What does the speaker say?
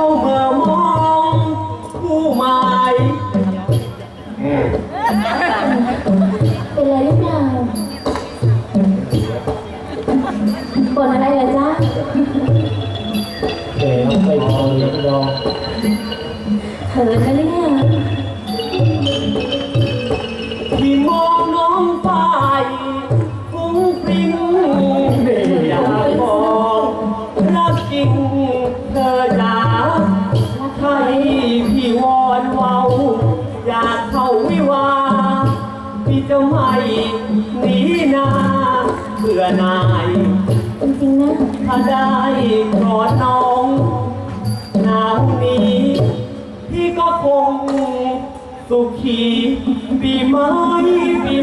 ฝ้าเมื่อมองผู้หมายเป็นไรหรือเปล่กดอะไรเหรอจ๊ะแต่ไม่พอเลยพี่น้องเธอนะเนี่ย จะไม่หนีหนาเบื่อนายจริงๆนะ ถ้าได้กอดน้องหนาวนี้พี่ก็คงสุขีปีใหม่ปี